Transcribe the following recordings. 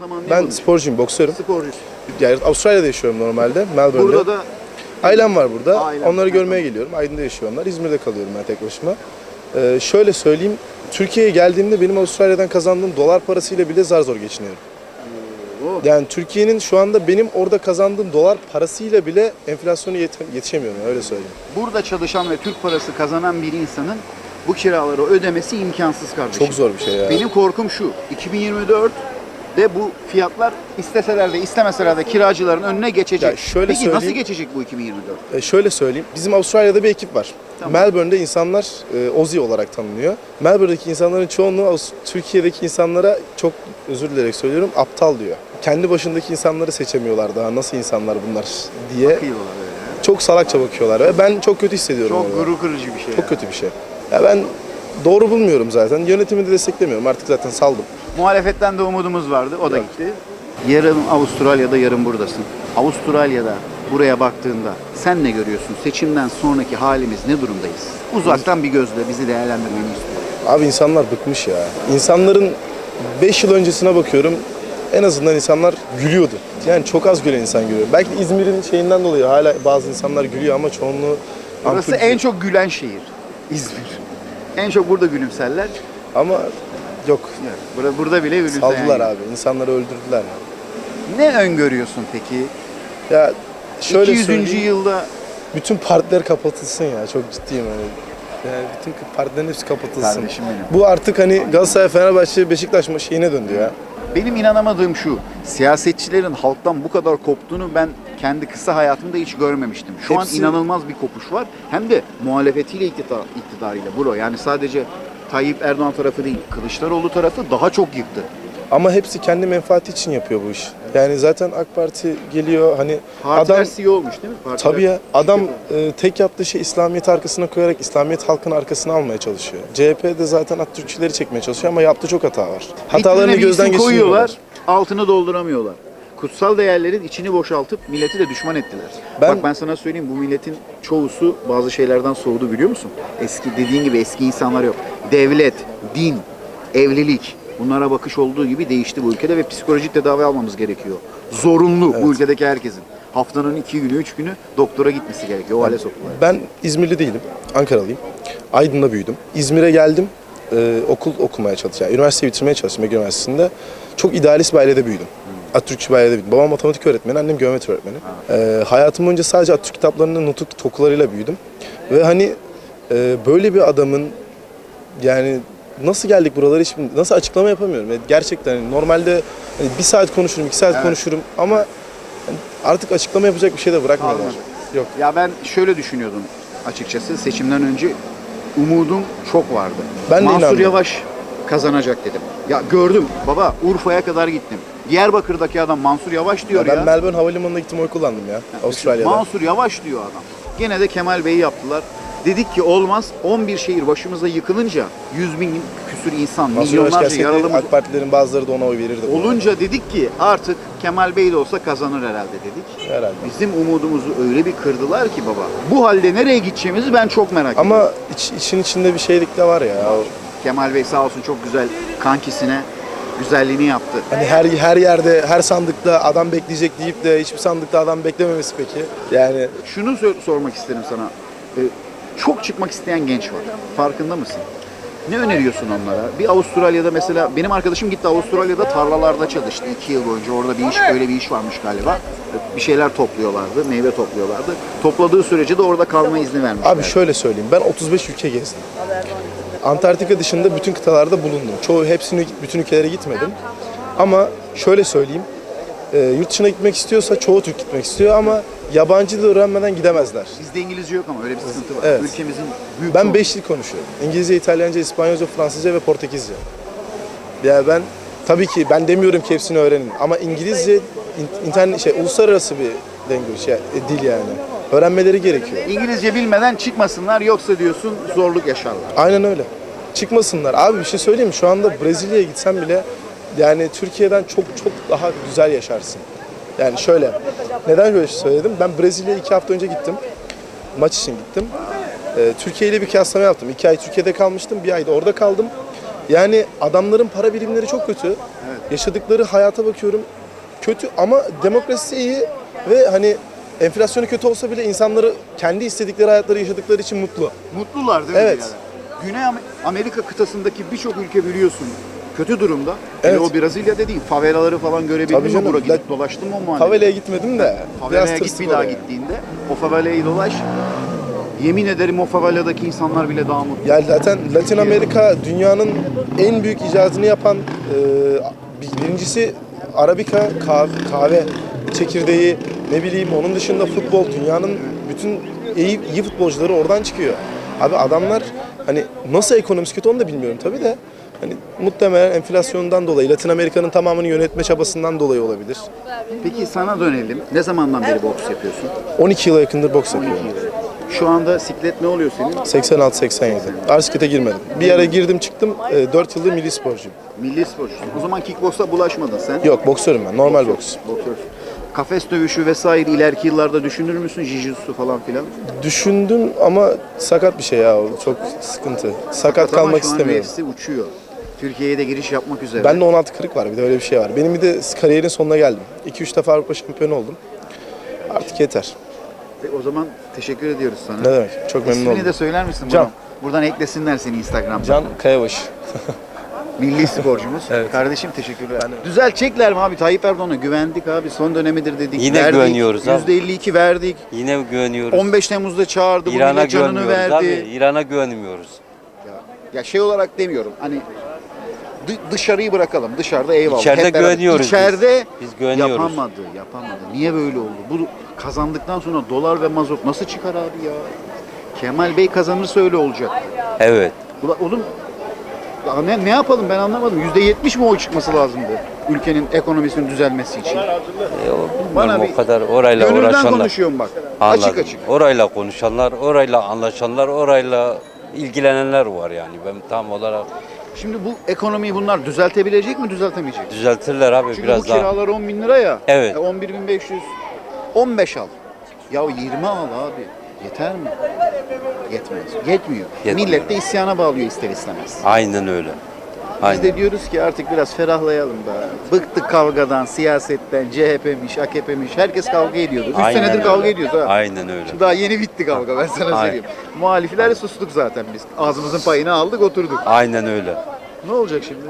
Ben tam Ben sporcuyum, boksörüm. Sporcusun. Yani Avustralya'da yaşıyorum normalde, Melbourne'de. Burada da Ailem var burada. Ailen. Onları görmeye geliyorum. Aydın'da yaşıyorlar. İzmir'de kalıyorum ben tek başıma. Ee, şöyle söyleyeyim. Türkiye'ye geldiğimde benim Avustralya'dan kazandığım dolar parasıyla bile zar zor geçiniyorum. Oo. Yani Türkiye'nin şu anda benim orada kazandığım dolar parasıyla bile enflasyonu yet- yetişemiyorum öyle söyleyeyim. burada çalışan ve Türk parası kazanan bir insanın bu kiraları ödemesi imkansız kardeşim. Çok zor bir şey ya. Benim korkum şu. 2024 de bu fiyatlar isteseler de istemeseler de kiracıların önüne geçecek. Ya şöyle Peki nasıl geçecek bu 2024? E, şöyle söyleyeyim. Bizim Avustralya'da bir ekip var. Tamam. Melbourne'de insanlar e, Aussie olarak tanınıyor. Melbourne'deki insanların çoğunluğu Türkiye'deki insanlara çok özür dilerim söylüyorum aptal diyor. Kendi başındaki insanları seçemiyorlar daha nasıl insanlar bunlar diye. Bakıyorlar öyle. Çok salakça bakıyorlar ve ben çok kötü hissediyorum. Çok orada. gurur kırıcı bir şey. Çok ya. kötü bir şey. Ya ben doğru bulmuyorum zaten. Yönetimi de desteklemiyorum. Artık zaten saldım. Muhalefetten de umudumuz vardı. O da Yok. gitti. Yarın Avustralya'da, yarın buradasın. Avustralya'da buraya baktığında sen ne görüyorsun? Seçimden sonraki halimiz ne durumdayız? Uzaktan bir gözle bizi değerlendirmeni istiyorum. Abi insanlar bıkmış ya. İnsanların 5 yıl öncesine bakıyorum. En azından insanlar gülüyordu. Yani çok az gülen insan görüyorum. Belki İzmir'in şeyinden dolayı hala bazı insanlar gülüyor ama çoğunluğu Burası ampul- en çok gülen şehir. İzmir. En çok burada gülümserler. ama yok. Burada, burada bile gülümser. Saldılar yani. abi. İnsanları öldürdüler. Ne öngörüyorsun peki? Ya şöyle 200. söyleyeyim. yılda Bütün partiler kapatılsın ya. Çok ciddiyim hani. Yani bütün partilerin hepsi kapatılsın. Kardeşim benim. Bu artık hani Galatasaray, Fenerbahçe, Beşiktaş şeyine döndü ya. Benim inanamadığım şu, siyasetçilerin halktan bu kadar koptuğunu ben kendi kısa hayatımda hiç görmemiştim. Şu Hepsi- an inanılmaz bir kopuş var. Hem de muhalefetiyle iktidar, iktidarıyla bro. Yani sadece Tayyip Erdoğan tarafı değil, Kılıçdaroğlu tarafı daha çok yıktı. Ama hepsi kendi menfaati için yapıyor bu iş. Yani zaten AK Parti geliyor hani Partiler adam CEO olmuş değil mi? Partiler tabii ya adam e, tek yaptığı şey İslamiyet arkasına koyarak İslamiyet halkın arkasına almaya çalışıyor. CHP de zaten Atatürkçüleri çekmeye çalışıyor ama yaptığı çok hata var. Hatalarını bir gözden isim koyuyorlar, geçirmiyorlar. altını dolduramıyorlar. Kutsal değerlerin içini boşaltıp milleti de düşman ettiler. Ben- Bak ben sana söyleyeyim bu milletin çoğusu bazı şeylerden soğudu biliyor musun? Eski dediğin gibi eski insanlar yok. Devlet, din, evlilik bunlara bakış olduğu gibi değişti bu ülkede ve psikolojik tedavi almamız gerekiyor. Zorunlu bu ülkedeki herkesin. Haftanın iki günü, üç günü doktora gitmesi gerekiyor. O hale soktular. Ben İzmirli değilim. Ankaralıyım. Aydın'da büyüdüm. İzmir'e geldim. e, okul okumaya çalıştım. Yani üniversiteyi bitirmeye çalıştım Ege Üniversitesi'nde. Çok idealist bir ailede büyüdüm. Atatürkçü bir ailede büyüdüm. Babam matematik öğretmeni, annem geometri öğretmeni. E, hayatım boyunca sadece Atatürk kitaplarının nutuk tokularıyla büyüdüm. Ve hani e, böyle bir adamın yani nasıl geldik buralara hiç nasıl açıklama yapamıyorum. Yani gerçekten hani normalde hani bir saat konuşurum, iki saat Evet. konuşurum ama hani artık açıklama yapacak bir şey de bırakmıyorlar. Kalmadı. Yok. Ya ben şöyle düşünüyordum açıkçası seçimden önce umudum çok vardı. Ben de Mansur inandım. Yavaş kazanacak dedim. Ya gördüm baba Urfa'ya kadar gittim. Diyarbakır'daki adam Mansur Yavaş diyor Ya ya. ben Melbourne Havalimanı'na gittim oy kullandım ya. Avustralya'da. Mansur Yavaş diyor adam. Gene de Kemal Bey'i yaptılar. Dedik ki olmaz 11 şehir başımıza yıkılınca 100 bin küsür insan, Mansur Yavaş milyonlarca gelseydi yaralımız AK Partilerin bazıları da ona oy verirdi. bu olunca dedik ki artık Kemal Bey de olsa kazanır herhalde dedik. Herhalde. Bizim umudumuzu öyle bir kırdılar ki baba. Bu halde nereye gideceğimizi ben çok merak ediyorum. Ama iç- için içinde bir şeylik de var ya. Kemal Bey sağ olsun çok güzel kankisine güzelliğini yaptı. Hani her her yerde, her sandıkta adam bekleyecek deyip de hiçbir sandıkta adam beklememesi peki. Yani Şunu sor- sormak isterim sana. Ee, çok çıkmak isteyen genç var. Farkında mısın? Ne öneriyorsun onlara? Bir Avustralya'da mesela benim arkadaşım gitti Avustralya'da tarlalarda çalıştı iki yıl boyunca. Orada bir iş öyle bir iş varmış galiba. Bir şeyler topluyorlardı, meyve topluyorlardı. Topladığı sürece de orada kalma izni vermişler. abi şöyle söyleyeyim. Ben 35 ülke gezdim. Antarktika dışında bütün kıtalarda bulundum. Çoğu hepsini bütün ülkelere gitmedim. Ama şöyle söyleyeyim. E, yurt dışına gitmek istiyorsa çoğu Türk gitmek istiyor ama yabancı dil öğrenmeden gidemezler. Bizde İngilizce yok ama öyle bir sıkıntı var. Evet. Ülkemizin büyük Ben çoğunluğu- 5 dil konuşuyorum. İngilizce, İtalyanca, İspanyolca, Fransızca ve Portekizce. Ya ben tabii ki ben demiyorum ki hepsini öğrenin ama İngilizce in- internet şey uluslararası bir language ya, e, dil yani. Öğrenmeleri gerekiyor. İngilizce bilmeden çıkmasınlar yoksa diyorsun zorluk yaşarlar. Aynen öyle. Çıkmasınlar. Abi bir şey söyleyeyim mi? Şu anda Brezilya'ya gitsen bile yani Türkiye'den çok çok daha güzel yaşarsın. Yani şöyle. Neden böyle söyledim? Ben Brezilya'ya iki hafta önce gittim. Maç için gittim. Ee, Türkiye ile bir kıyaslama yaptım. İki ay Türkiye'de kalmıştım. Bir ay da orada kaldım. Yani adamların para birimleri çok kötü. Yaşadıkları hayata bakıyorum kötü ama demokrasi iyi ve hani enflasyonu kötü olsa bile insanları kendi istedikleri hayatları yaşadıkları için mutlu. Mutlular değil mi? Evet. birader? Güney Am- Amerika kıtasındaki birçok ülke biliyorsun kötü durumda. Evet. o Brezilya dediğin favelaları falan görebildin mi? Bura gidip La- dolaştın mı o mahallede? Favela'ya gitmedim de Favelaya git bir daha oraya. gittiğinde o favelayı dolaş. Yemin ederim o faveladaki insanlar bile daha mutlu. Ya zaten Latin Amerika dünyanın en büyük icadını yapan e, birincisi Arabika kahve, kahve çekirdeği ne bileyim onun dışında futbol dünyanın bütün iyi, iyi futbolcuları oradan çıkıyor. Abi adamlar hani nasıl ekonomisi kötü onu da bilmiyorum tabii de hani muhtemelen enflasyondan dolayı Latin Amerika'nın tamamını yönetme çabasından dolayı olabilir. Peki sana dönelim. Ne zamandan beri boks yapıyorsun? 12 yıla yakındır boks yapıyorum. Şu anda siklet ne oluyor senin? 86-87. Arsket'e girmedim. Bir ara girdim çıktım. 4 yıldır milli sporcuyum. Milli sporcusun. O zaman kickboksa bulaşmadın sen. Yok boksörüm ben. Normal boks. Boksör. Kafes dövüşü vesaire ileriki yıllarda düşünür müsün? Jiu-jitsu falan filan. Düşündüm ama sakat bir şey ya. o. Çok sıkıntı. Sakat Ama kalmak şu an istemiyorum. UFC uçuyor. Türkiye'ye de giriş yapmak üzere. Ben de 16 kırık var bir de öyle bir şey var. Benim bir de kariyerin sonuna geldim. 2-3 defa Avrupa şampiyonu oldum. Artık yeter. Peki, O zaman teşekkür ediyoruz sana. Ne demek? Çok memnun İsmini oldum. de söyler misin? Can. Buradan, buradan eklesinler seni Instagram'da. Can Kayabaş. Milli sporcumuz. Evet. Kardeşim teşekkürler. Düzeltecekler mi abi? Tayyip Erdoğan'a güvendik abi. Son dönemidir dedik. Yine verdik. güveniyoruz abi. %52 verdik. Yine güveniyoruz. 15 Temmuz'da çağırdı. Bu İran'a millet canını güvenmiyoruz verdi. abi. İran'a güvenmiyoruz. Ya şey olarak demiyorum. Hani dışarıyı bırakalım. Dışarıda eyvallah. İçeride Hep beraber- güveniyoruz biz. İçeride Biz güveniyoruz. yapamadı. Yapamadı. Niye böyle oldu? Bu kazandıktan sonra dolar ve mazot nasıl çıkar abi ya? Kemal Bey kazanırsa öyle olacak. Evet. Ulan oğlum ya ne, ne yapalım ben anlamadım. Yüzde yetmiş mi oy çıkması lazımdı ülkenin ekonomisinin düzelmesi için? E, o, Bana bilmiyorum bir- o kadar orayla Gönülden uğraşanlar. konuşuyorum bak. Anladım. Açık açık. Orayla konuşanlar, orayla anlaşanlar, orayla ilgilenenler var yani. Ben tam olarak Şimdi bu ekonomiyi bunlar düzeltebilecek mi düzeltemeyecek? mi? düzeltirler abi Çünkü biraz bu daha. kiralar 10 bin lira ya. Evet. E 11.500. 15 al. Ya 20 al abi. Yeter mi? Yetmez. Yetmiyor. Yetmiyor. Millet de isyana bağlıyor ister istemez. Aynen öyle. Biz Aynen. de diyoruz ki artık biraz ferahlayalım da. Bıktık kavgadan, siyasetten, CHP'miş, AKP'miş. Herkes kavga ediyordu. 3 Aynen senedir öyle. kavga ediyoruz ha. Aynen öyle. Şimdi daha yeni bitti kavga ben sana Aynen. söyleyeyim. Muhaliflerle sustuk zaten biz. Ağzımızın payını aldık oturduk. Aynen öyle. Ne olacak şimdi?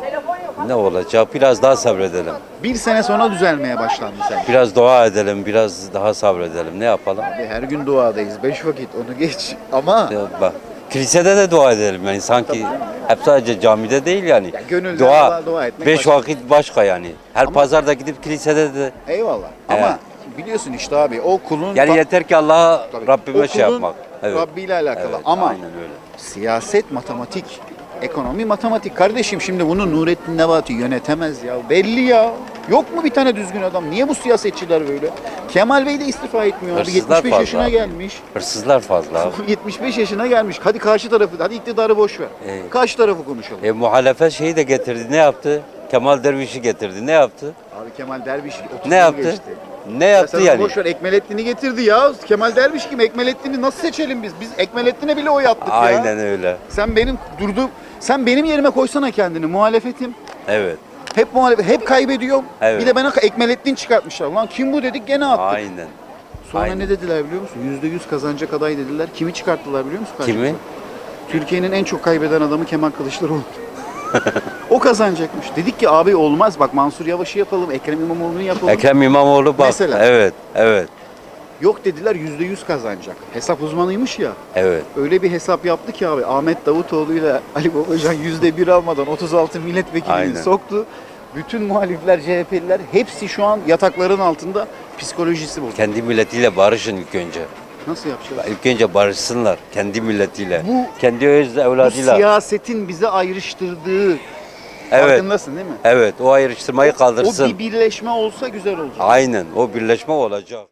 Ne olacak? Biraz daha sabredelim. Bir sene sonra düzelmeye başlandı sen. Biraz dua edelim, biraz daha sabredelim. Ne yapalım? Abi her gün duadayız. Beş vakit onu geç. Ama Ya Bak, kilisede de dua edelim yani sanki hep sadece camide değil yani. Ya gönülden dua, dua etmek beş başka. vakit başka yani. Her Ama- pazarda gidip kilisede de eyvallah. Ama biliyorsun işte abi o kulun yani yeter ki Allah'a Tabii. Rabbime O şey kulun yapmak. Evet. Rabbi ile alakalı. Evet, Ama aynen öyle. siyaset matematik, ekonomi matematik. Kardeşim şimdi bunu Nurettin Nebati yönetemez ya. Belli ya. Yok mu bir tane düzgün adam? Niye bu siyasetçiler böyle? Kemal Bey de istifa etmiyor. Hırsızlar 75 fazla yaşına gelmiş. Hırsızlar fazla. abi. 75 yaşına gelmiş. Hadi karşı tarafı, hadi iktidarı boş ver. Evet. Karşı tarafı konuşalım. E, muhalefet şeyi de getirdi. Ne yaptı? Kemal Derviş'i getirdi. Ne yaptı? Abi Kemal Derviş 30 Ne yaptı? geçti. Ne Ya yaptı sen yani? boş ver Ekmelettin'i getirdi ya. Kemal Derviş kim? Ekmelettin'i nasıl seçelim biz? Biz Ekmelettin'e bile oy attık ya. Aynen öyle. Sen benim durduğum sen benim yerime koysana kendini. Muhalefetim. Evet. Hep muhalefet, hep kaybediyorum. Evet. Bir de bana Ekmelettin çıkartmışlar. Lan kim bu dedik gene attık. Aynen. Sonra aynen. ne dediler biliyor musun? %100 kazanacak aday dediler. Kimi çıkarttılar biliyor musun? Kimi? Türkiye'nin en çok kaybeden adamı Kemal Kılıçdaroğlu. o kazanacakmış. Dedik ki abi olmaz. Bak Mansur Yavaş'ı yapalım, Ekrem İmamoğlu'nu yapalım. Ekrem İmamoğlu bak. Mesela. Evet. Evet. Yok dediler %100 kazanacak. Hesap uzmanıymış ya. Evet. Öyle bir hesap yaptı ki abi Ahmet Davutoğlu ile Ali Babacan %1 almadan 36 milletvekilini Aynen. soktu. Bütün muhalifler, CHP'liler hepsi şu an yatakların altında psikolojisi bozuldu. Kendi milletiyle barışın ilk önce. Nasıl yapacağız? İlk önce barışsınlar kendi milletiyle. Bu- kendi öz Bu evladıyla. siyasetin bizi ayrıştırdığı Evet. farkındasın değil mi? Evet, o ayrıştırmayı kaldırsın. O bir birleşme olsa güzel olacak. Aynen, o birleşme olacak.